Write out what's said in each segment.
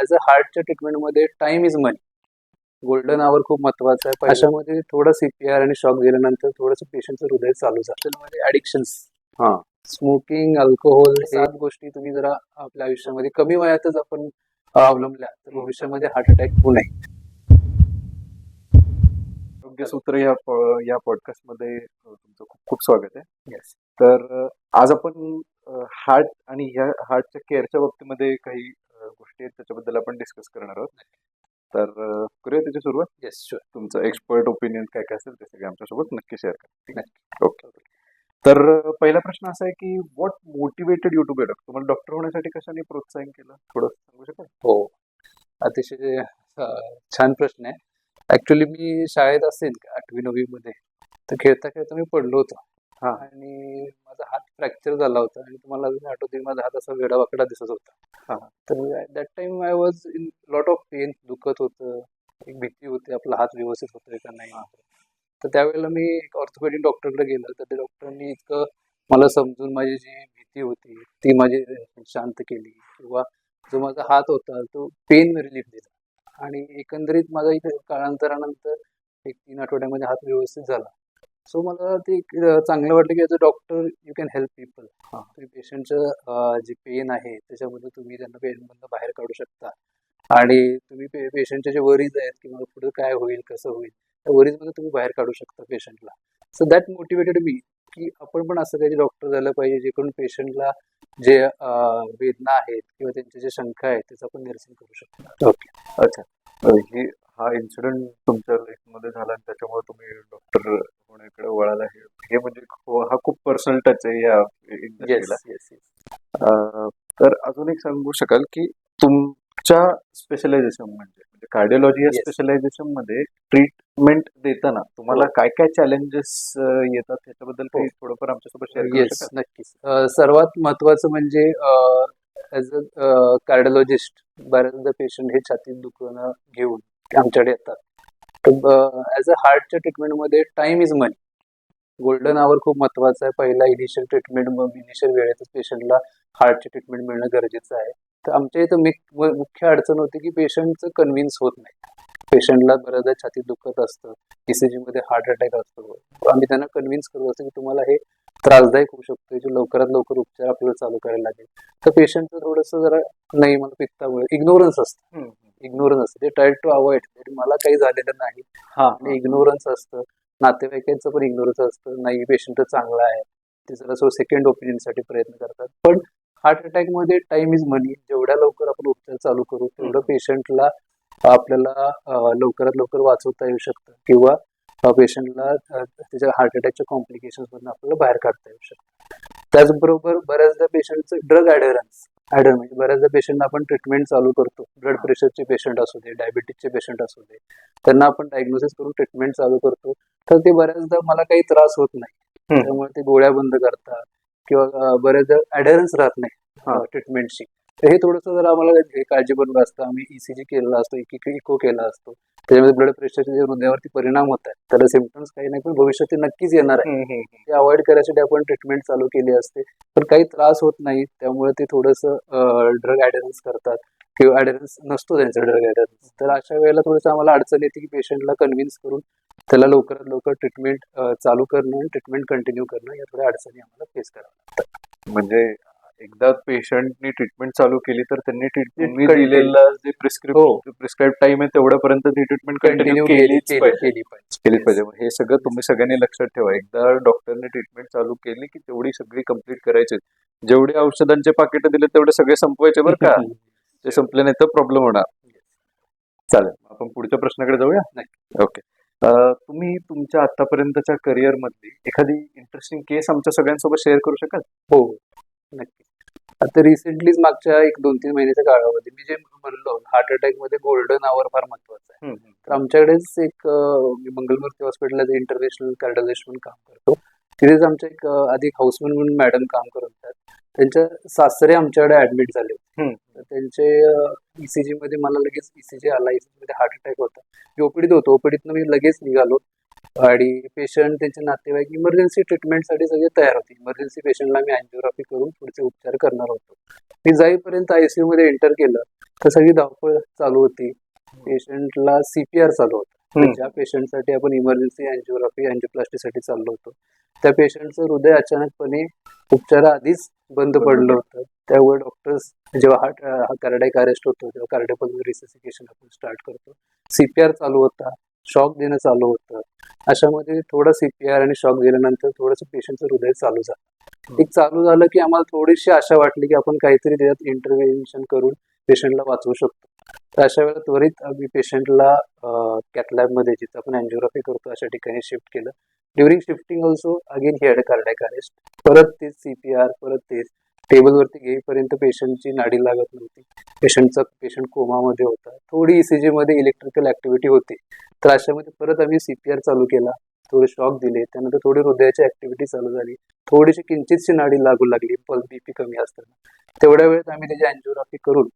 As a हार्टच्या ट्रीटमेंटमध्ये time is money golden hour खूप महत्त्वाचा आहे. अशामध्ये थोडं सीपीआर आणि शॉक दिल्यानंतर थोडंसं पेशंटचं हृदय चालू जातं मध्ये ऍडिक्शन्स हा. स्मोकिंग अल्कोहोल सात गोष्टी तुम्ही जरा आपल्या आयुष्यामध्ये कमी वयातच आपण अवलंबल्या. तर भविष्यामध्ये हार्ट अटॅक होऊ नये. योग्य सूत्र या या पॉडकास्टमध्ये अ, तुमचं खूप खूप स्वागत आहे. येस तर आज आपण हार्ट आणि ह्या हार्टच्या केअरच्या बाबतीमध्ये काही गोष्टी आहेत त्याच्याबद्दल आपण डिस्कस करणार आहोत. तर करूया त्याची सुरुवात? येस शुअर तुमचं एक्सपर्ट ओपिनियन काय काय असेल ते सगळे आमच्यासोबत नक्की शेअर करा. ओके तर पहिला प्रश्न असा आहे की what motivated you to be doctor तुम्हाला डॉक्टर होण्यासाठी कशाने प्रोत्साहन केलं? थोडं सांगू शकाल? हो. अतिशय छान प्रश्न आहे. ऍक्च्युली मी शाळेत असेल आठवी नववी मध्ये तर खेळता खेळता मी पडलो होतो. हा. आणि माझा हात फ्रॅक्चर झाला होता आणि तुम्हाला अजून आठवते की माझा हात असा वेडावाकडा दिसत होता. हा. तर that time I was in lot of pain दुखत होतं. एक भीती होती आपला हात व्यवस्थित होतोय का नाही? तर त्यावेळेला मी एक ऑर्थोपेडिक डॉक्टरकडे गेलो. तर त्या डॉक्टरांनी इतकं मला समजून माझी जी भीती होती ती माझी शांत केली. किंवा जो माझा हात होता तो पेन रिलीफ दिला. आणि एकंदरीत माझा इथे काळांतरानंतर एक तीन आठवड्यामध्ये हात व्यवस्थित झाला. सो मला ते एक, चांगलं वाटलं की as a doctor you can help people तुम्ही पेशंटचं जे पेन आहे त्याच्यामध्ये तुम्ही त्यांना पेनमधनं बाहेर काढू शकता. आणि तुम्ही पे पेशंटचे जे वरीज आहेत किंवा पुढे काय होईल कसं होईल त्या वरीजमध्ये तुम्ही बाहेर काढू शकता पेशंटला सो दॅट मोटिवेटेड मी की आपण पण असं काही डॉक्टर झालं पाहिजे जे करून पेशंटला जे वेदना आहेत किंवा त्यांच्या ज्या शंका आहेत त्याचं आपण निरसन करू शकतो. ओके. अच्छा. ही हा इन्सिडेंट तुमच्या लाईफमध्ये झाला आणि त्याच्यामुळे तुम्ही डॉक्टर होण्याकडे वळाला हे हे म्हणजे खू- हा खूप पर्सनल टच आहे या येस इंडस्ट्रीला येस येस अ, तर अजून एक सांगू शकाल की तुमच्या स्पेशलायझेशन म्हणजे म्हणजे कार्डिओलॉजी या Yes. स्पेशलायझेशनमध्ये ट्रीटमेंट देताना तुम्हाला हो. काय काय चॅलेंजेस येतात त्याच्याबद्दल काही थोडंफार आमच्यासोबत शेअर करू येस शकाल? नक्कीच. अं, सर्वात महत्वाचं म्हणजे ॲज अ कार्डिओलॉजिस्ट बऱ्याचदा पेशंट हे छातीत दुखणं घेऊन आमच्याकडे येतात. तर ॲज अ हार्टच्या ट्रीटमेंटमध्ये time is money golden hour खूप महत्वाचं आहे. पहिला इनिशियल ट्रीटमेंट मग इनिशियल वेळेतच पेशंटला हार्टची ट्रीटमेंट मिळणं गरजेचं आहे. तर आमच्या इथं मुख्य अडचण होती की पेशंटचं कन्व्हिन्स होत नाही. पेशंटला बऱ्याचदा छातीत दुखत असतं. ECG मध्ये हार्ट अटॅक असतो. आम्ही त्यांना कन्व्हिन्स करत असतो की तुम्हाला हे त्रासदायक होऊ शकतो जे लवकरात लवकर उपचार आपल्याला चालू करायला लागेल. तर पेशंटचं थोडंसं जरा नाही मला पित्तामुळे. इग्नोरन्स असतं. इग्नोरन्स असतं. ते ट्राय टू अवॉइड मला काही झालेलं नाही. हा. आणि इग्नोरन्स असतं. नातेवाईकांचं पण इग्नोरन्स असतं. नाही पेशंट चांगला आहे. ते जरा सो सेकंड ओपिनियनसाठी प्रयत्न करतात. पण हार्ट अटॅकमध्ये टाइम इज मनी जेवढ्या लवकर आपण उपचार चालू करू तेवढं. पेशंटला आपल्याला लवकरात लवकर वाचवता येऊ शकतं. किंवा पेशंटला त्याच्या हार्ट अटॅकच्या कॉम्प्लिकेशन्स मधून आपल्याला बाहेर काढता येऊ शकतं. त्याचबरोबर बऱ्याचदा पेशंटचं ड्रग ॲडरन्स ॲडर म्हणजे बऱ्याचदा पेशंट आपण ट्रीटमेंट चालू करतो. ब्लड प्रेशरचे पेशंट असू दे डायबिटीजचे पेशंट असू दे त्यांना आपण डायग्नोसिस करून ट्रीटमेंट चालू करतो. तर ते बऱ्याचदा मला काही त्रास होत नाही. त्यामुळे ते गोळ्या बंद करतात किंवा बऱ्याचदा ॲडरन्स राहत. नाही ट्रीटमेंटशी तर हे थोडंसं जर आम्हाला हे काळजीपूर्वक असतं. आम्ही ईसीजी केलेला असतो इको केला असतो. त्याच्यामध्ये ब्लड प्रेशरचे जे हृदयावरती परिणाम होत आहेत त्याला सिमटम्स काही नाही पण भविष्यात ते नक्कीच येणार आहे. ते अवॉइड करायसाठी आपण ट्रीटमेंट चालू केली असते. पण काही त्रास होत नाही त्यामुळे ते थोडंसं ड्रग ॲडरन्स करतात. किंवा ॲडरन्स नसतो त्यांचा ड्रग ॲडरन्स तर अशा वेळेला थोडंसं आम्हाला अडचण येते की पेशंटला कन्व्हिन्स करून त्याला लवकरात लवकर ट्रीटमेंट चालू करणं आणि ट्रीटमेंट कंटिन्यू करणं या थोड्या अडचणी आम्हाला फेस कराव्या म्हणजे एकदा पेशंटनी ट्रीटमेंट चालू केली तर त्यांनी ट्रीटमेंट. दिलेलं जे. प्रिस्क्रिप्ट प्रिस्क्राईब टाइम आहे तेवढ्यापर्यंत ती ट्रीटमेंट कंटिन्यू केली केलीच पाहिजे. केली पाहिजे. हे सगळं तुम्ही सगळ्यांनी लक्षात ठेवा. एकदा डॉक्टरने ट्रीटमेंट चालू केली की तेवढी सगळी कंप्लीट करायची. जेवढे औषधांचे पाकिट दिले तेवढे सगळे संपवायचे बरं का? ते संपले नाही तर प्रॉब्लेम होणार. चालेल. आपण पुढच्या प्रश्नाकडे जाऊया? ओके तुम्ही तुमच्या आतापर्यंतच्या करिअर मधली एखादी इंटरेस्टिंग केस आमच्या सगळ्यांसोबत शेअर करू शकाल? हो. नक्की. आता रिसेंटलीच मागच्या एक दोन तीन महिन्याच्या काळामध्ये मी जे म्हणलो हार्ट अटॅकमध्ये गोल्डन आवर फार महत्वाचं आहे. तर आमच्याकडेच एक मंगलमूर्ती हॉस्पिटलला इंटरनॅशनल कार्डिओलॉजिस्ट म्हणून काम करतो. तिथेच आमच्या एक अं, आधी एक हाऊसमन म्हणून मॅडम काम करत होत्या. त्यांच्या सासरे आमच्याकडे ऍडमिट झाले होते. त्यांचे ईसीजी मध्ये मला लगेच ईसीजी आला. ईसीजी मध्ये हार्ट अटॅक होता. मी ओपीडीत होतो. ओपीडीतनं मी लगेच निघालो. आणि पेशंट त्यांचे नातेवाईक इमर्जन्सी ट्रीटमेंटसाठी सगळे तयार होते. इमर्जन्सी पेशंटला मी अँजिओग्राफी करून पुढचे उपचार करणार होतो. मी जाईपर्यंत आयसीयू मध्ये एंटर केलं तर सगळी धावपळ चालू होती. पेशंटला सीपीआर चालू होता. ज्या पेशंटसाठी आपण इमर्जन्सी अँजिओग्राफी अँजिओप्लास्टीसाठी चाललो होतो त्या पेशंटचं हृदय अचानकपणे उपचाराआधीच बंद पडलं होतं. त्यामुळे डॉक्टर्स जेव्हा हार्ट कार्डियक अरेस्ट होतो तेव्हा कार्डिओपल्मोनरी रिससिकेशन आपण स्टार्ट करतो. सीपीआर चालू होता. शॉक देणं चालू होतं. अशामध्ये थोडं सीपीआर आणि शॉक दिल्यानंतर थोडंसं पेशंटचं हृदय चालू झालं. एक चालू झालं की आम्हाला थोडीशी आशा वाटली की आपण काहीतरी त्याच्यात इंटरव्हेन्शन करून पेशंटला वाचवू शकतो. तर अशा वेळेला त्वरित आम्ही पेशंटला कॅथलॅबमध्ये जिथं आपण अँजिओग्राफी करतो अशा ठिकाणी शिफ्ट केलं. During shifting also again he'd had arrest परत तेच सीपीआर परत तेच टेबलवरती घेईपर्यंत पेशंटची नाडी लागत नव्हती. पेशंटचा पेशंट कोमामध्ये होता. थोडी ईसीजी मध्ये इलेक्ट्रिकल ऍक्टिव्हिटी होती. तर अशामध्ये परत आम्ही सीपीआर चालू केला. थोडे शॉक दिले. त्यानंतर थोडी हृदयाची ऍक्टिव्हिटी चालू झाली. थोडीशी किंचितशी नाडी लागू लागली. पल्स बीपी कमी असताना. तेवढ्या वेळेत आम्ही त्याची अँजिओग्राफी करून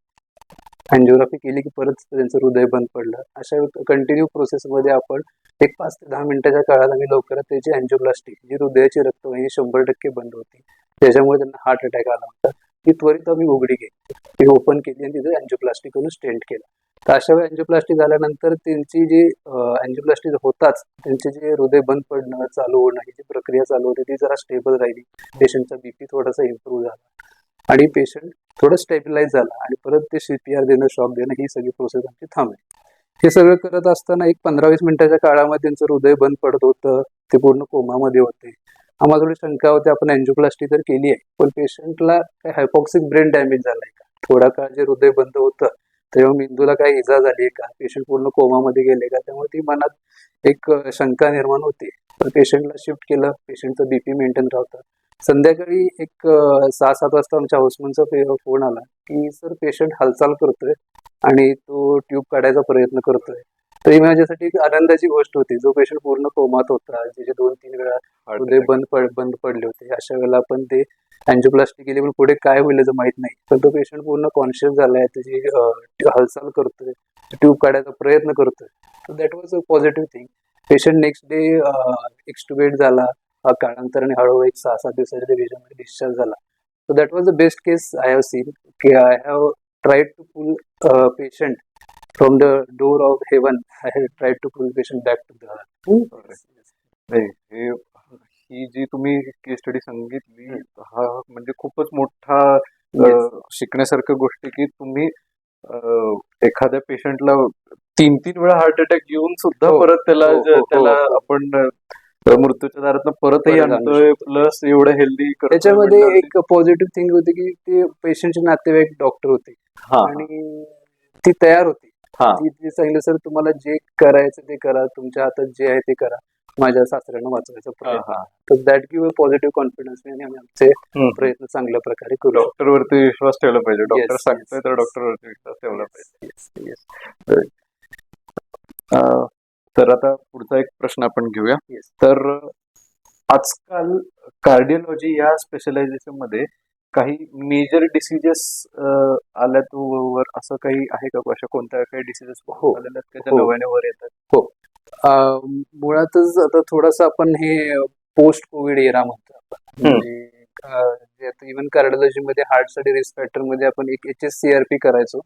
अँजिओग्राफी केली की परत त्यांचं हृदय बंद पडलं. अशा कंटिन्यू प्रोसेसमध्ये आपण एक पाच ते दहा मिनिटाच्या काळात आम्ही लवकरात त्याची अँजिओप्लास्टिक जी हृदयाची रक्तवाहिनी शंभर टक्के बंद होती. त्याच्यामुळे त्यांना हार्ट अटॅक आला होता. ती त्वरित आम्ही उघडी केली. ती ओपन केली आणि तिथे अँजिओप्लास्टिक करून स्टेंट केला. तर अशा वेळी अँजिओप्लास्टिक झाल्यानंतर त्यांची जी अँजिओप्लास्टिक होताच त्यांचे जे हृदय बंद पडणं चालू होणं ही जी प्रक्रिया चालू होती ती जरा स्टेबल राहिली. पेशंटचा बीपी थोडासा इम्प्रूव्ह झाला. आणि पेशंट थोडं स्टेबिलाईज झाला आणि परत ते सीपीआर देणं शॉक देणं ही सगळी प्रोसेस आमची थांबली. हे सगळं करत असताना एक पंधरा वीस मिनिटाच्या काळामध्ये त्यांचं हृदय बंद पडत होतं. ते पूर्ण कोमामध्ये होते. आम्हाला थोडी शंका होती आपण अँजिओप्लास्टी तर केली आहे पण पेशंटला काय हायपॉक्सिक ब्रेन डॅमेज झालाय का? थोडा काळ जे हृदय बंद होतं तेव्हा मेंदूला काय इजा झाली का? पेशंट पूर्ण कोमामध्ये गेले का? त्यामुळे ती मनात एक शंका निर्माण होती. तर पेशंटला शिफ्ट केलं पेशंटचं बीपी मेंटेन राहतं. संध्याकाळी एक सहा सात वाजता आमच्या हाऊसमनचा फोन आला की सर पेशंट हालचाल करतोय आणि तो ट्यूब काढायचा प्रयत्न करतोय. तर ही माझ्यासाठी एक आनंदाची गोष्ट होती. जो पेशंट पूर्ण कोमात होता ज्याचे दोन तीन वेळा हृदय बंद पड बंद पडले होते. अशा वेळेला आपण ते अँजिओप्लास्टी केली पण पुढे काय होईल माहीत नाही. पण तो पेशंट पूर्ण कॉन्शियस झालाय त्याची हालचाल करतोय ट्यूब काढायचा प्रयत्न करतोय. तर that was a positive thing patient next day extubate झाला. अं, काळांतराने हळूहळू एक सहा सात दिवसाच्या डिव्हिजनमध्ये डिस्चार्ज झाला. So that was the best case I have seen की I have tried to pull patient from the door of heaven I have tried to pull patient back to हे ही जी तुम्ही केस स्टडी सांगितली हा म्हणजे खूपच मोठा शिकण्यासारखं गोष्ट की तुम्ही एखाद्या पेशंटला तीन तीन वेळा हार्ट अटॅक येऊन सुद्धा हो, परत त्याला हो, हो, त्याला हो. आपण मृत्यूच्या दारात परतही परत आणू आणतोय प्लस एवढं हेल्दी त्याच्यामध्ये एक पॉझिटिव्ह थिंग होती की ते पेशंटचे नातेवाईक डॉक्टर होते. आणि ती तयार होती. ती सांगितलं सर तुम्हाला जे करायचं ते करा. तुमच्या हातात जे आहे ते करा. माझ्या सासऱ्यांना वाचवायचा प्रयत्न. तर दॅट गिव्ह पॉझिटिव्ह कॉन्फिडन्स आणि आम्ही आमचे. प्रयत्न चांगल्या प्रकारे करू शकतो. डॉक्टर वरती विश्वास ठेवला पाहिजे. डॉक्टर सांगतोय तर yes, डॉक्टर वरती विश्वास ठेवला पाहिजे. तर आता पुढचा एक प्रश्न आपण घेऊया. तर आजकाल कार्डिओलॉजी या स्पेशलायझेशनमध्ये काही मेजर डिसिजेस आल्यात वर असं काही आहे का अशा कोणत्या काही डिसिजेस हो. हो. नव्याने वर येतात अं, मुळातच आता थोडस आपण हे पोस्ट कोविड एरा म्हणतो आपण हम्म. म्हणजे इव्हन कार्डिओलॉजी मध्ये हार्टसाठी रिस्क फॅक्टरमध्ये आपण एक एच एस सीआरपी करायचो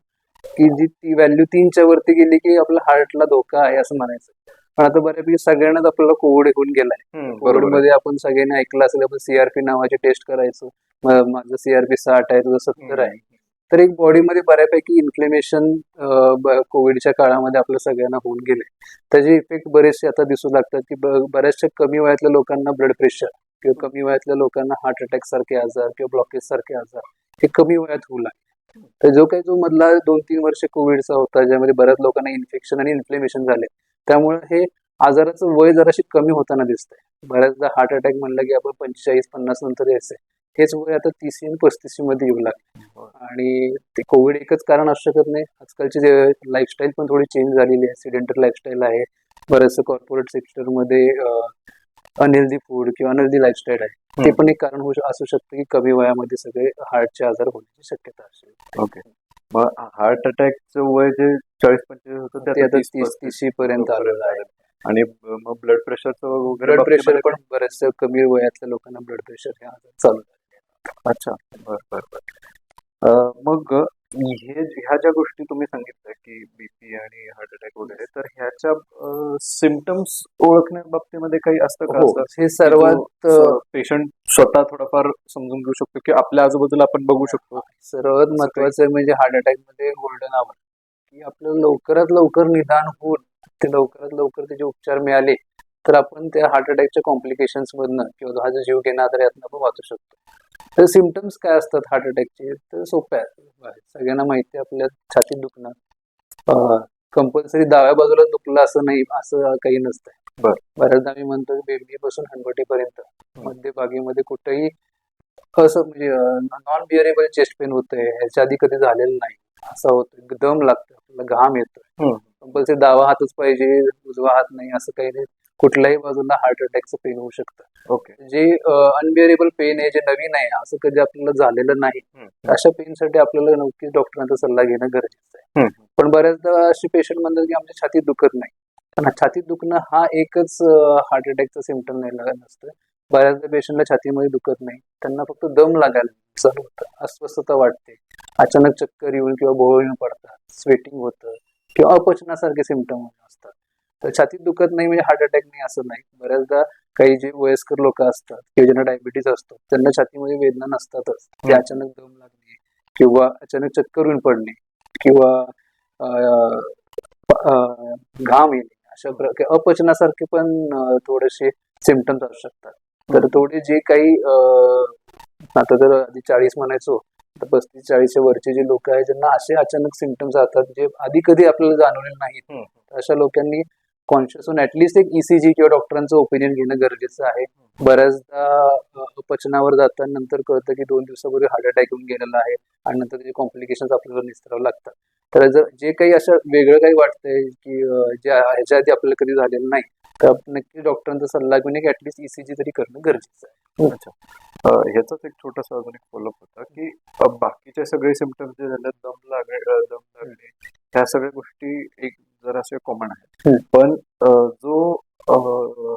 की जी ती व्हॅल्यू तीनच्या वरती गेली की आपल्या हार्टला धोका आहे असं म्हणायचं. पण आता बऱ्यापैकी सगळ्यांनाच आपल्याला कोविड होऊन गेलाय. कोविड. मध्ये आपण सगळ्यांनी ऐकलं असेल आपण सीआरपी नावाची टेस्ट करायचो. माझं सीआरपी साठ आहे तुझं सत्तर आहे. तर एक बॉडीमध्ये बऱ्यापैकी इन्फ्लेमेशन कोविडच्या काळामध्ये आपल्या सगळ्यांना होऊन गेले त्याचे इफेक्ट बरेचसे आता दिसू लागतात की बऱ्याचशा कमी वयातल्या लोकांना ब्लड प्रेशर किंवा कमी वयातल्या लोकांना हार्ट अटॅक सारखे आजार किंवा ब्लॉकेज सारखे आजार हे कमी वयात होऊ लागले. तर जो काही जो मधला दोन तीन वर्ष कोविडचा होता ज्यामध्ये बऱ्याच लोकांना इन्फेक्शन आणि इन्फ्लेमेशन झाले त्यामुळे हे आजाराचं वय जराशी कमी होताना दिसतंय. बऱ्याचदा हार्ट अटॅक म्हणलं की आपण पंचेचाळीस पन्नास नंतर यायचंय. हेच वय आता तीस आणि पस्तीसमध्ये येऊ लागले आणि ते कोविड एकच कारण असू शकत नाही. आजकालची जे लाईफस्टाईल पण थोडी चेंज झालेली आहे. सिडेंटर लाईफस्टाईल आहे. बरेचसं कॉर्पोरेट सेक्टरमध्ये अनहेल्दी फूड किंवा अनहेल्दी लाईफस्टाईल आहे. ते. पण एक कारण होऊ असू शकतं की कमी वयामध्ये सगळे हार्टचे आजार होण्याची शक्यता असेल ओके मग हार्ट अटॅकचं वय जे चाळीस पंचेचाळीस होतं ते आता तीस तीस तीसशी पर्यंत आलेलं आहे. आणि मग ब्लड प्रेशरचं वगैरे ब्लड प्रेशर पण बऱ्याचशा कमी वयातल्या लोकांना ब्लड प्रेशर हे आजार चालू आहे. अच्छा. बर बर बर. मग हे ह्या ज्या गोष्टी तुम्ही सांगितल्या की बीपी आणि हार्ट अटॅक वगैरे तर ह्याच्या सिमटम्स ओळखण्या बाबतीमध्ये काही असतं का हो असं? हे सर्वात अ, पेशंट स्वतः थोडाफार समजून घेऊ शकतो की आपल्या आजूबाजूला आपण बघू शकतो? सर्वात महत्वाचं म्हणजे हार्ट अटॅकमध्ये गोल्डन आवर की आपल्याला लवकरात लवकर निदान होऊन ते लवकरात लवकर त्याचे उपचार मिळाले तर आपण त्या हार्ट अटॅकच्या कॉम्प्लिकेशन्स मधनं किंवा हा जो जीव घेणं आजार यातनं आपण वाचू शकतो. तर सिमटम्स काय असतात हार्ट अटॅकचे तर सोप्या आहेत. सगळ्यांना माहिती आहे आपल्या छातीत दुखणं. कंपल्सरी डाव्या बाजूला दुखलं असं नाही असं काही नसतं बर. बऱ्याचदा मी म्हणतो बेंबीपासून हनवटीपर्यंत मध्यभागीमध्ये कुठेही असं म्हणजे नॉन बिअरेबल चेस्ट पेन होतंय ह्याच्या आधी कधी झालेलं नाही. असं होतं दम लागतं आपल्याला घाम येतोय. कंपल्सरी डावा हातच पाहिजे उजवा हात नाही असं काही नाही. कुठल्याही बाजूला हार्ट अटॅकचं पेन होऊ शकतं. ओके जे अनबिअरेबल पेन आहे जे नवीन आहे असं कधी आपल्याला झालेलं नाही. अशा पेनसाठी आपल्याला नक्कीच डॉक्टरांचा सल्ला घेणं गरजेचं आहे. पण बऱ्याचदा असे पेशंट म्हणतात की आमच्या छातीत दुखत नाही. पण छातीत दुखणं हा एकच हार्ट अटॅकचा सिमटम नाही लागत नसतं बऱ्याचदा पेशंटला छातीमध्ये दुखत नाही. त्यांना फक्त दम लागायला चालू होतं. अस्वस्थता वाटते. अचानक चक्कर येऊन किंवा भोवळ येऊन पडतात. स्वेटिंग होतं किंवा अपचनासारखे सिमटम असतात. तर छातीत दुखत नाही म्हणजे हार्ट अटॅक नाही असं नाही. बऱ्याचदा काही जे वयस्कर लोक असतात किंवा ज्यांना डायबिटीज असतो त्यांना छातीमध्ये वेदना नसतातच. ते. अचानक दम लागणे किंवा अचानक चक्कर येऊन पडणे किंवा घाम येणे अशा प्रकारे अपचनासारखे पण थोडेसे सिमटम्स असू शकतात. तर थोडे जे काही आता जर आधी चाळीस म्हणायचो तर पस्तीस चाळीसच्या वरचे जे लोक आहेत ज्यांना असे अचानक सिमटम्स राहतात जे आधी कधी आपल्याला जाणवले नाहीत अशा लोकांनी कॉन्शियस होऊन ऍटलिस्ट एक ईसीजी किंवा डॉक्टरांचं ओपिनियन घेणं गरजेचं आहे. बऱ्याचदा पचनावर अपचनावर जाताना नंतर कळतं की दोन दिवसापूर्वी हार्ट अटॅक येऊन गेलेला आहे आणि नंतर त्याचे कॉम्प्लिकेशन्स आपल्याला निस्तरावं लागतात. तर जर जे काही असं वेगळं काही वाटतंय की जे ह्याच्या आधी आपल्याला कधी झालेलं नाही तर नक्की डॉक्टरांचा सल्ला घेऊन एक ऍटलिस्ट ईसीजी तरी करणं गरजेचं आहे. अच्छा. ह्याचाच एक छोटासा अजून एक फॉलोअप होता की बाकीचे सगळे सिमटम्स जे झाले दम लागणे दम लागणे ह्या सगळ्या गोष्टी एक जराशे कॉमन आहेत. पण जो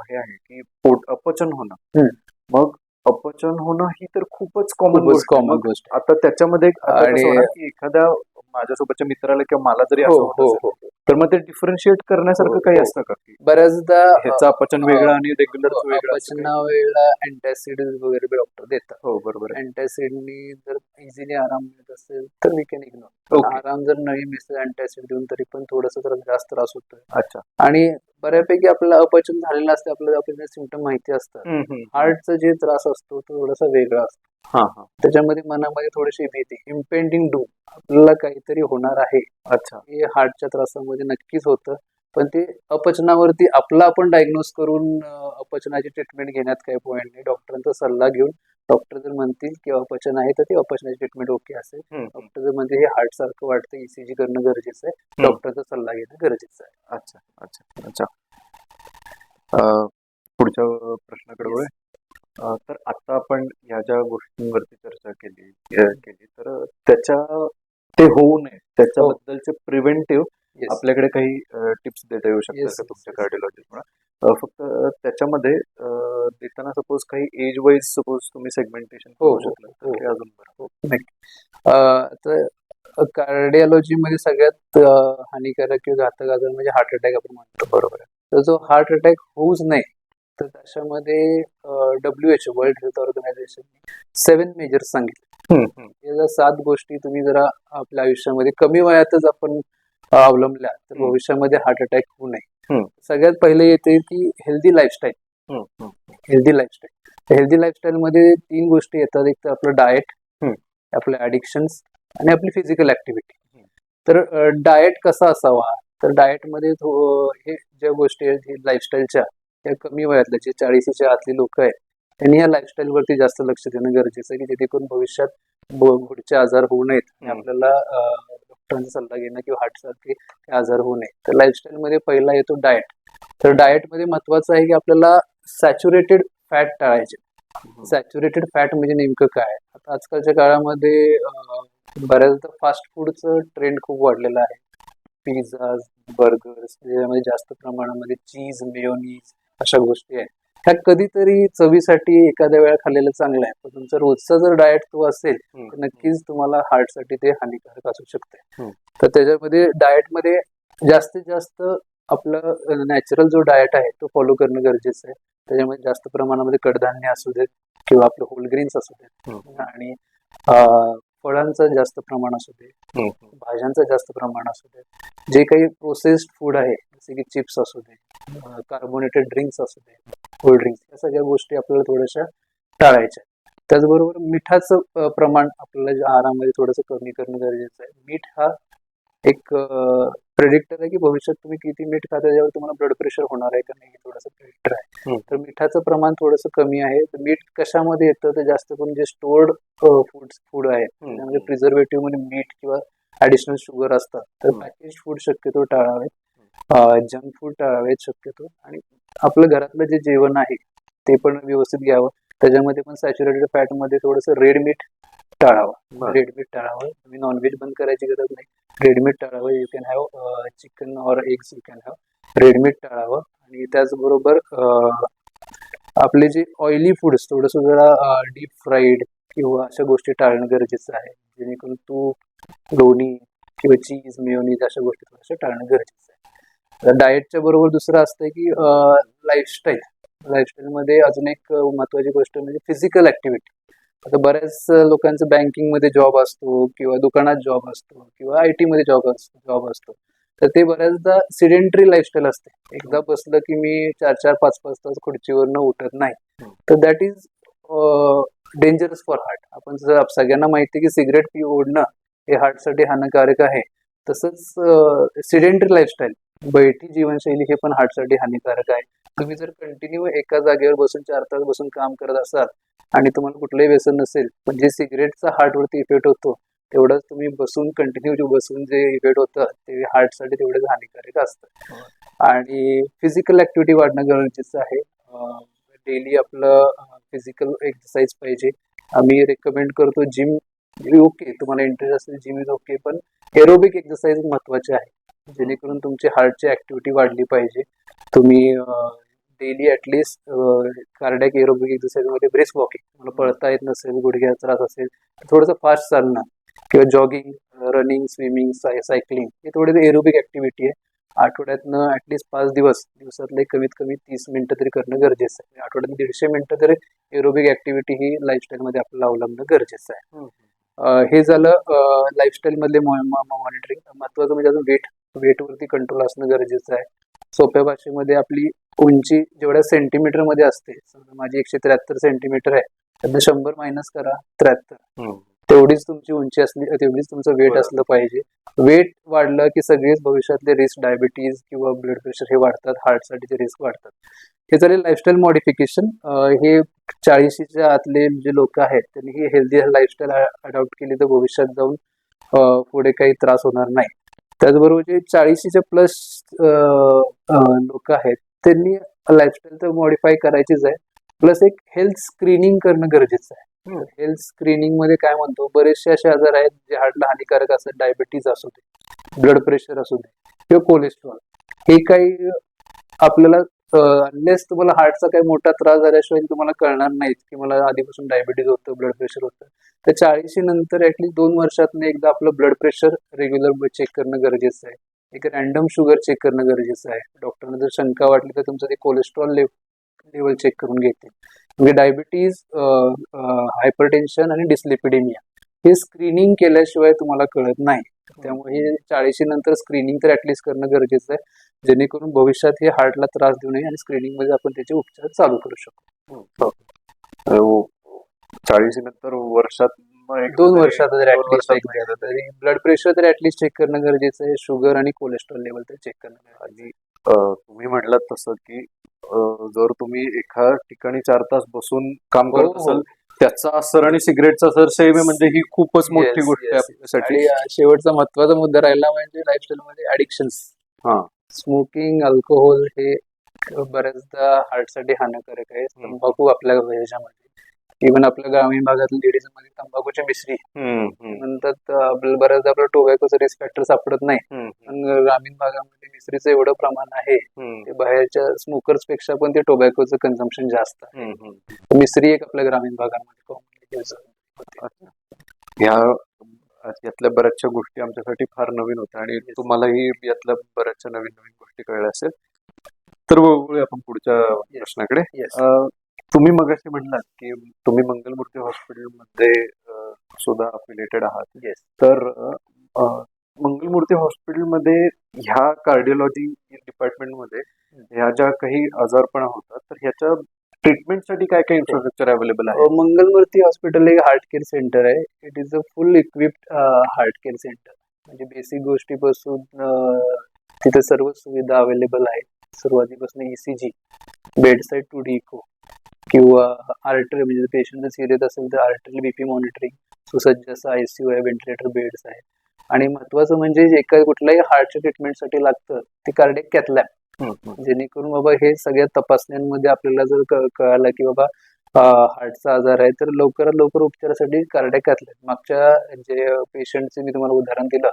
हे आहे की पोट अपचन होणं. मग अपचन होणं ही तर खूपच कॉमन. कॉमन गोष्ट आता त्याच्यामध्ये आणि- एखाद्या माझ्यासोबतच्या मित्राला किंवा मला जरी हो असं हो हो तर मग ते डिफरन्शिएट करण्यासारखं काही. असतं का बऱ्याचदा ह्याचं अपचन वेगळं आणि रेग्युलर? अपचना वेळेला अँटॅसिड वगैरे डॉक्टर देतात हो बरोबर अँटॅसिडनी जर इझिली आराम मिळत असेल तर वी कॅन इग्नोर आराम जर नाही मिळत अँटॅसिड देऊन तरी पण थोडस तर जास्त त्रास होतोय. अच्छा. आणि बऱ्यापैकी आपलं अपचन झालेलं असते आपल्याला आपल्याला सिमटम माहिती असतात. हम्म, हम्म. हार्टचा जे त्रास असतो तो थोडासा वेगळा असतो. हा हा. त्याच्यामध्ये मनामध्ये थोडीशी भीती इम्पेंडिंग डूम आपल्याला काहीतरी होणार आहे. अच्छा. हे हार्टच्या त्रासामध्ये नक्कीच होतं. पण ते अपचनावरती आपला आपण डायग्नोज करून अं, अपचनाची ट्रीटमेंट घेण्यात काही पॉईंट नाही. डॉक्टरांचा सल्ला घेऊन डॉक्टर जर म्हणतील की अपचन आहे तर ते अपचनाची ट्रीटमेंट ओके असेल. डॉक्टर जर म्हणजे हे हार्ट सारखं वाटतं ईसीजी करणं गरजेचं आहे. डॉक्टरचा सल्ला घेणं गरजेचं आहे अच्छा अच्छा अच्छा पुढच्या प्रश्नाकडे. वळूया. तर आता आपण ह्या ज्या गोष्टींवरती चर्चा केली केली तर त्याच्या ते होऊ नये त्याच्याबद्दलचे प्रिव्हेंटिव्ह. आपल्याकडे काही टिप्स देता येऊ शकतात का तुमच्या yes. कार्डिओलॉजिस्ट फक्त त्याच्यामध्ये देताना सपोज काही एज वाईज सपोज तुम्ही सेगमेंटेशन हो, करू हो, शकला तर हो. अजून तर कार्डिओलॉजी मध्ये सगळ्यात हानिकारक किंवा घातक आजार म्हणजे हार्ट अटॅक आपण म्हणतो. बरोबर आहे. तर जो हार्ट अटॅक होऊच नाही तर त्याच्यामध्ये W H world health organisation seven measures सांगितले. या सात गोष्टी तुम्ही जरा आपल्या आयुष्यामध्ये कमी वयातच आपण अवलंबल्या तर. भविष्यामध्ये हार्ट अटॅक होऊ नये. सगळ्यात पहिले येते की healthy lifestyle. Healthy lifestyle healthy lifestyle मध्ये तीन गोष्टी येतात एक तर आपलं डाएट. आपले ॲडिक्शन्स आणि आपली फिजिकल ऍक्टिव्हिटी. तर डाएट कसा असावा तर डाएटमध्ये थो- हे ज्या गोष्टी आहेत हे लाईफस्टाईलच्या या कमी वयातल्या जे चाळीशीच्या आतली लोक आहेत त्यांनी या लाईफस्टाईल वरती जास्त लक्ष देणं गरजेचं आहे की जेणेकरून भविष्यात पुढचे आजार होऊ नयेत. आपल्याला डॉक्टरांचा सल्ला घेणं किंवा हार्ट सारखे आजार होऊ नये. तर लाईफस्टाईल मध्ये पहिला येतो डाएट तर डाएटमध्ये महत्वाचं आहे की आपल्याला सॅच्युरेटेड फॅट टाळायचे. सॅच्युरेटेड फॅट म्हणजे नेमकं काय? आता आजकालच्या काळामध्ये बऱ्याचदा फास्ट फूडचं ट्रेंड खूप वाढलेलं आहे. पिझ्झा बर्गर्स ज्यामध्ये जास्त प्रमाणामध्ये चीज मेयोनीज अशा गोष्टी आहेत. ह्या कधीतरी चवीसाठी एखाद्या वेळा खाल्लेलं चांगलं आहे. पण तुमचा रोजचा जर डाएट तो असेल. तर नक्कीच तुम्हाला हार्टसाठी ते हानिकारक असू शकते. तर त्याच्यामध्ये डाएटमध्ये जास्तीत जास्त आपलं नॅचरल जो डाएट आहे तो फॉलो करणं गरजेचं आहे. त्याच्यामध्ये जास्त प्रमाणामध्ये कडधान्य असू देत किंवा आपलं होल ग्रीन्स असू देत. आणि फळांचं जास्त प्रमाण असू दे भाज्यांचं जास्त प्रमाण असू दे जे काही प्रोसेस्ड फूड आहे जसे की चिप्स असू दे कार्बोनेटेड ड्रिंक्स असू दे कोल्ड ड्रिंक्स या सगळ्या गोष्टी आपल्याला थोड्याशा टाळायच्या. त्याचबरोबर मिठाचं प्रमाण आपल्याला आहारामध्ये थोडंसं कमी करणं गरजेचं आहे. मीठ हा एक प्रेडिक्टर आहे की भविष्यात तुम्ही किती मीठ खाता त्याच्यावर तुम्हाला ब्लड प्रेशर होणार आहे का नाही थोडंसं प्रेडिक्टर आहे. तर मिठाचं प्रमाण थोडंसं कमी आहे. तर मीठ कशामध्ये येतं तर जास्त करून जे स्टोर्ड फूड फूड आहे त्यामध्ये प्रिझर्वेटिव्हमध्ये मीठ किंवा ऍडिशनल शुगर असतात तर. पॅकेज फूड शक्यतो टाळावेत जंक फूड टाळावेत शक्यतो. आणि आपलं घरातलं जे जेवण आहे ते पण व्यवस्थित घ्यावं. त्याच्यामध्ये पण सॅच्युरेटेड फॅटमध्ये थोडंसं रेड मीठ टाळावं. रेड मीठ टाळावं. तुम्ही नॉनव्हेज बंद करायची गरज नाही. रेड मीठ टाळावं. You can have chicken or eggs you can have red meat टाळावं. आणि त्याचबरोबर अं, आपले जे ऑइली फूड्स थोडंसं जरा डीप फ्राईड किंवा अशा गोष्टी टाळणं गरजेचं आहे. जेणेकरून तूप लोणी किंवा चीज मेयोनीज अशा गोष्टी थोड्याशा टाळणं गरजेचं आहे. डाएटच्या बरोबर दुसरं असतं की लाईफस्टाईल लाईफस्टाईलमध्ये अजून एक महत्वाची गोष्ट म्हणजे फिजिकल ऍक्टिव्हिटी आता बऱ्याच लोकांचं लोकांचं बँकिंगमध्ये जॉब असतो किंवा दुकानात जॉब असतो किंवा आय टीमध्ये जॉब असतो जॉब असतो. तर ते बऱ्याचदा सिडेंटरी लाईफस्टाईल असते. एकदा बसलं की मी चार चार पाच पाच तास खुर्चीवरनं उठत नाही. तर that is dangerous for heart आपण जर सगळ्यांना माहिती आहे की सिगरेट पी ओढणं हे हार्टसाठी हानिकारक आहे. तसंच सिडेंटरी लाईफस्टाईल बैठी जीवनशैली हे पण हार्टसाठी हानिकारक आहे. तुम्ही जर कंटिन्यू एका जागेवर बसून चार तास बसून काम करत असाल आणि तुम्हाला कुठलंही व्यसन नसेल पण जे सिगरेटचा हार्टवरती इफेक्ट होतो तेवढंच तुम्ही बसून कंटिन्यू बसून जे इफेक्ट होतं ते हार्टसाठी तेवढंच हानिकारक असतं. आणि फिजिकल ऍक्टिव्हिटी वाढणं गरजेचं आहे. डेली आपलं फिजिकल एक्सरसाइज पाहिजे. आम्ही रेकमेंड करतो जिम ओके तुम्हाला इंटरेस्ट असेल जिम इज ओके पण एरोबिक एक्सरसाइज महत्त्वाचे आहे. जेणेकरून तुमची हार्टची ऍक्टिव्हिटी वाढली पाहिजे. तुम्ही daily at least cardiac aerobic एक्सरसाइजमध्ये brisk walking तुम्हाला पळता येत नसेल गुडघ्याचा त्रास असेल तर थोडंसं फास्ट चालणं किंवा जॉगिंग रनिंग स्विमिंग सायकलिंग हे थोडे एरोबिक ऍक्टिव्हिटी आहे. आठवड्यातनं ऍटलिस्ट पाच दिवस दिवसातले कमीत कमी तीस मिनिटं तरी करणं गरजेचं आहे. आठवड्यात दीडशे मिनिटं तरी एरोबिक ऍक्टिव्हिटी ही लाईफस्टाईलमध्ये आपल्याला अवलंबणं गरजेचं आहे. अं, हे झालं लाईफस्टाईल मधले मॉनिटरिंग महत्वाचं म्हणजे अजून वेट वेटवरती कंट्रोल असणं गरजेचं आहे. सोप्या भाषेमध्ये आपली उंची जेवढ्या सेंटीमीटरमध्ये असते समजा माझी एकशे त्र्याहत्तर सेंटीमीटर आहे त्यातनं शंभर मायनस करा त्र्याहत्तर. तेवढीच तुमची उंची असली तेवढीच तुमचं वेट. असलं पाहिजे. वेट वाढलं की सगळेच भविष्यातले रिस्क डायबिटीज किंवा ब्लड प्रेशर हे वाढतात हार्टसाठीचे रिस्क वाढतात. हे झाले लाईफस्टाईल मॉडिफिकेशन हे चाळीशीच्या आतले जे लोक आहेत त्यांनी ही हेल्दी लाईफस्टाईल अडॉप्ट केली तर भविष्यात जाऊन पुढे काही त्रास होणार नाही. त्याचबरोबर जे चाळीशीच्या प्लस लोक आहेत त्यांनी लाईफस्टाईल तर मॉडिफाय करायचीच आहे. प्लस एक हेल्थ स्क्रीनिंग करणं गरजेचं आहे. हेल्थ स्क्रीनिंगमध्ये काय म्हणतो बरेचसे असे आजार आहेत जे हार्टला हानिकारक असतात डायबिटीज असू दे ब्लड प्रेशर असू दे किंवा कोलेस्ट्रॉल हे काही आपल्याला अनलेस तुम्हाला हार्टचा काही मोठा त्रास झाल्याशिवाय तुम्हाला कळणार नाहीत की मला आधीपासून डायबिटीज होतं ब्लड प्रेशर होतं तर चाळीशी नंतर ऍटलीस्ट दोन वर्षातून एकदा आपलं ब्लड प्रेशर रेग्युलर चेक करणं गरजेचं आहे. एक रॅन्डम शुगर चेक करणं गरजेचं आहे. डॉक्टरने जर शंका वाटली तर तुमचं ते कोलेस्ट्रॉल लेवल चेक करून घेते म्हणजे डायबिटीज हायपरटेन्शन आणि डिस्लिपिडेमिया हे स्क्रीनिंग केल्याशिवाय तुम्हाला कळत नाही. त्यामुळे हे चाळीशी नंतर स्क्रीनिंग तर ऍटलीस्ट करणं गरजेचं आहे. जेणेकरून भविष्यात हे हार्टला त्रास देऊ नये आणि स्क्रीनिंगमध्ये आपण त्याचे उपचार चालू करू शकतो चाळीस नंतर वर्षात दोन वर्षात तरी ब्लड प्रेशर तर ऍटलीस्ट चेक करणं गरजेचं आहे शुगर आणि कोलेस्ट्रॉल लेवल तर चेक करणं. आणि तुम्ही म्हटलात तसं की जर तुम्ही एका ठिकाणी चार तास बसून काम हो, करत हो. असाल त्याचा असर आणि सिगरेटचा असर सेम म्हणजे ही खूपच मोठी गोष्ट आहे. आपल्यासाठी शेवटचा महत्त्वाचा मुद्दा राहिला म्हणजे लाईफस्टाईल मध्ये ऍडिक्शन्स हा. स्मोकिंग अल्कोहोल हे बऱ्याचदा हार्टसाठी हानिकारक आहे. तंबाखू आपल्या ह्याच्यामध्ये. इव्हन आपल्या ग्रामीण भागातील लेडीजमध्ये तंबाखूची मिश्री. म्हणतात बऱ्याचदा आपल्याला टोबॅकोचं रिस्क फॅक्टर सापडत नाही. पण ग्रामीण भागामध्ये मिसरीचं एवढं प्रमाण आहे ते बाहेरच्या स्मोकर्सपेक्षा पण ते टोबॅकोचं कन्झम्पन जास्त आहे. मिसरी एक आपल्या ग्रामीण भागामध्ये. ह्या यातल्या बऱ्याचशा गोष्टी आमच्यासाठी फार नवीन होत्या आणि तुम्हालाही यातल्या बऱ्याचशा नवीन नवीन गोष्टी कळल्या असेल. तर वळूया आपण पुढच्या प्रश्नाकडे. तुम्ही मगाशी म्हणलात की तुम्ही मंगलमूर्ती हॉस्पिटलमध्ये सुद्धा अफिलिएटेड आहात. तर मंगलमूर्ती हॉस्पिटलमध्ये ह्या कार्डिओलॉजी डिपार्टमेंटमध्ये ह्या ज्या काही आजारपणा होतात तर ह्याच्या ट्रीटमेंटसाठी काय काय इन्फ्रास्ट्रक्चर अवेलेबल आहे? मंगलमूर्ती हॉस्पिटल एक हार्ट केअर सेंटर आहे. It is a full equipped heart care centre म्हणजे बेसिक गोष्टीपासून तिथे सर्व सुविधा अवेलेबल आहेत. सुरुवातीपासून ईसीजी बेडसाईड टू डिको किंवा आर्टरी म्हणजे पेशंट जर सिरियस असेल तर आर्टरी बीपी मॉनिटरिंग सुसज्ज असं आयसीयू आहे व्हेंटिलेटर बेड्स आहे आणि महत्वाचं म्हणजे जे काही कुठल्याही हार्टच्या ट्रीटमेंटसाठी लागतं ते कार्डिक कॅथलॅब जेणेकरून बाबा हे सगळ्या तपासण्यांमध्ये आपल्याला जर कळालं की बाबा हार्टचा आजार आहे तर लवकरात लवकर उपचारासाठी कार्डिक कॅथलॅब मागच्या जे पेशंटचे मी तुम्हाला उदाहरण दिलं.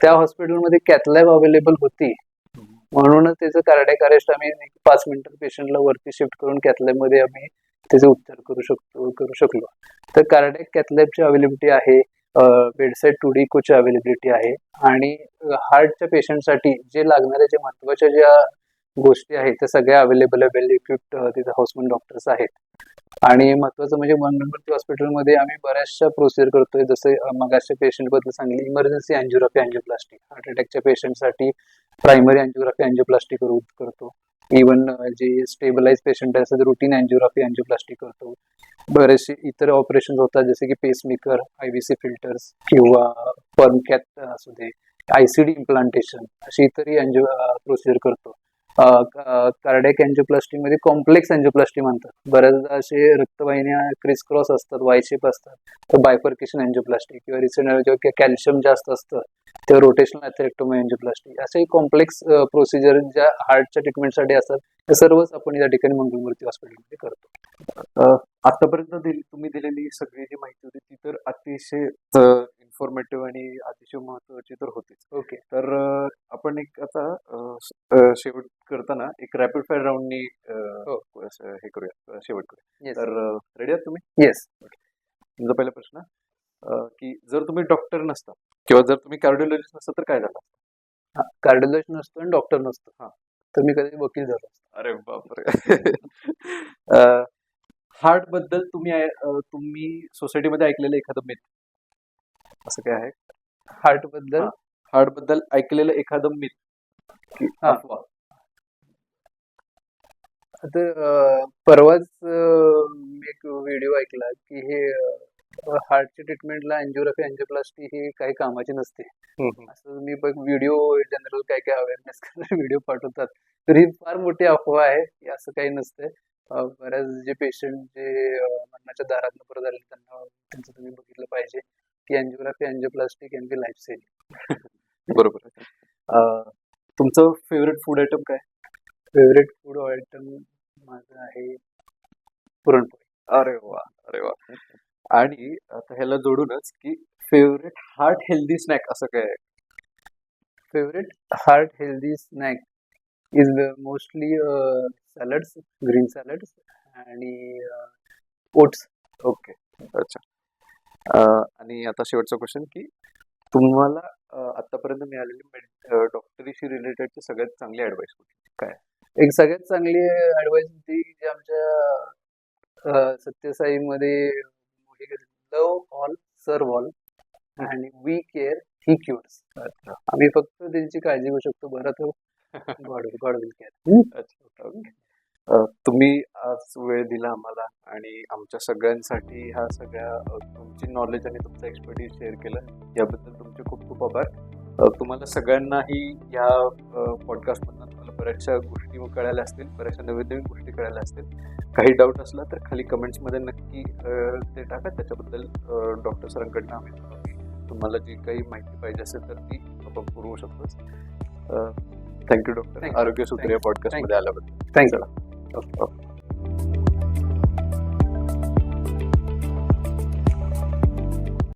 त्या हॉस्पिटलमध्ये कॅथलॅब अवेलेबल होती. म्हणूनच त्याचं कार्डिक अरेस्ट आम्ही पाच मिनिटं पेशंटला वरती शिफ्ट करून कॅथलॅबमध्ये आम्ही त्याचे उपचार करू शकतो करू शकलो. तर कार्डिक कॅथलॅबची अवेलेबिलिटी आहे. Bedside two D Kochi availability आहे. आणि हार्टच्या पेशंटसाठी जे लागणाऱ्या जे महत्त्वाच्या ज्या गोष्टी आहेत त्या सगळ्या अवेलेबल आहे वेल इक्विप्ड तिथे हाऊसमन डॉक्टर्स आहेत. आणि महत्वाचं म्हणजे मंगलमूर्ती हॉस्पिटलमध्ये आम्ही बऱ्याचशा प्रोसिजर करतोय. जसे मगाच्या पेशंटबद्दल सांगली. इमर्जन्सी अँजिओग्राफी अँजिओप्लास्टिक हार्ट अटॅकच्या पेशंटसाठी प्रायमरी अँजिओग्राफी अँजिओप्लास्टिक करू करतो. इवन जे स्टेबलाइज पेशंट आहे रुटीन अँजिओग्राफी अँजिओप्लास्टिक करतो. बरेचसे इतर ऑपरेशन होतात जसे की पेसमेकर आयबीसी फिल्टर्स किंवा पर्मकॅथ असू दे आयसीडी इम्प्लांटेशन अशी इतरही प्रोसिजर करतो. कार्डियक अँजिओप्लास्टी मध्ये कॉम्प्लेक्स अँजिओप्लास्टी म्हणतात. बऱ्याचदा असे रक्तवाहिन्या क्रिस क्रॉस असतात वाय शेप असतात. तर बायफर्केशन अँजिओप्लास्टी किंवा रिसेंट जेव्हा कॅल्शियम जास्त असतं. तेव्हा रोटेशनल अथेरेक्टोमी अँजिओप्लास्टी असे कॉम्प्लेक्स प्रोसिजर ज्या हार्टच्या ट्रीटमेंटसाठी असतात ते सर्वच आपण या ठिकाणी मंगलमूर्ती हॉस्पिटलमध्ये करतो. आतापर्यंत दिली तुम्ही दिलेली सगळी जी माहिती होती ती तर अतिशय इन्फॉर्मेटिव्ह आणि अतिशय महत्वाची तर होतीच. ओके तर आपण एक आता शेवट करताना एक रॅपिड फायर राऊंडनी हो. हे करूया शेवट करूया. तर रेडी आहात तुम्ही? येस तुमचा पहिला प्रश्न अं, की जर तुम्ही डॉक्टर नसता किंवा जर तुम्ही कार्डिओलॉजिस्ट नसता तर काय झालं? कार्डिओलॉजिस्ट नसतो आणि डॉक्टर नसतो. हा. तर मी कधी वकील झालो असतो. अरे बापरे. हार्टबद्दल तुम्ही अं, तुम्ही सोसायटीमध्ये ऐकलेलं एखादं मिथ असं काय आहे? हार्टबद्दल. हार्टबद्दल ऐकलेलं एखादं मिथ हा. अफवा? आता परवाच मी एक व्हिडिओ ऐकला की हे हार्टच्या ट्रीटमेंटला अँजिओग्राफी अँजिओप्लास्टी ही काही कामाची नसते. असं मी बघ व्हिडिओ जनरल काय काय अवेअरनेस करणारे व्हिडिओ पाठवतात. तर ही फार मोठी अफवा आहे की असं काही नसतंय. बऱ्याच जे पेशंट जे मरणाच्या दारात परत आले त्यांना त्यांचं तुम्ही बघितलं पाहिजे की angiography angioplasty can be life saving बरोबर तुमचं फेवरेट फूड आयटम काय? फेवरेट फूड आयटम माझं आहे पुरणपोळी. अरे वा अरे वा. आणि आता ह्याला जोडूनच की फेवरेट हार्ट हेल्दी स्नॅक असं काय आहे? Favourite heart healthy snack is mostly salads green salads आणि ओट्स ओके अच्छा. आणि आता शेवटचा क्वेश्चन की तुम्हाला आतापर्यंत मिळालेली डॉक्टरीशी रिलेटेडची सगळ्यात चांगली ऍडवाइस होती एक सगळ्यात चांगली ऍडवाइस होती जी आमच्या सत्यसाईमध्ये लव ऑल सर्व ऑल आणि वी केअर ही क्युअर्स आम्ही फक्त त्यांची काळजी घेऊ शकतो. बरं तो गॉड गॉड विल केअर तुम्ही आज वेळ दिला आम्हाला आणि आमच्या सगळ्यांसाठी ह्या सगळ्या तुमची नॉलेज आणि तुमचं एक्सपर्टीज शेअर केलं. याबद्दल तुमचे खूप खूप आभार. तुम्हाला सगळ्यांनाही या पॉडकास्टमधून तुम्हाला बऱ्याचशा गोष्टी कळाल्या असतील बऱ्याचशा नवीन नवीन गोष्टी कळाल्या असतील. काही डाऊट असला तर खाली कमेंट्समध्ये नक्की ते टाका. त्याच्याबद्दल डॉक्टर सरांकडनं आम्ही तुम्हाला जी काही माहिती पाहिजे असेल तर ती आपण पुरवू शकतो थँक्यू डॉक्टर. आरोग्य सूत्र या पॉडकास्टमध्ये आल्याबद्दल. थँक्यू चला.